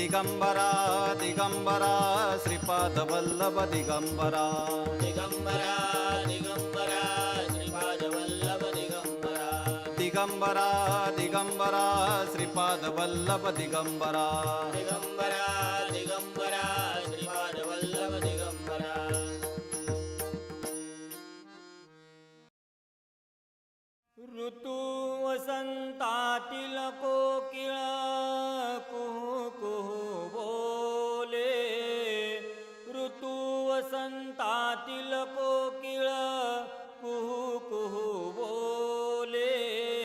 दिगंबरा दिगंबरा श्रीपादवल्लभ दिगम्बरा दिगम्बरा दिगंबरा श्रीपादवल्लभ दिगंबरा। दिगम्बरा दिगम्बरा श्रीपादवल्लभ दिगंबरा। दिगंबरा दिगम्बरा श्रीपादवल्लभ दिगंबरा। ऋतु वसंतातील कोकिळा संता तिल कोकिळा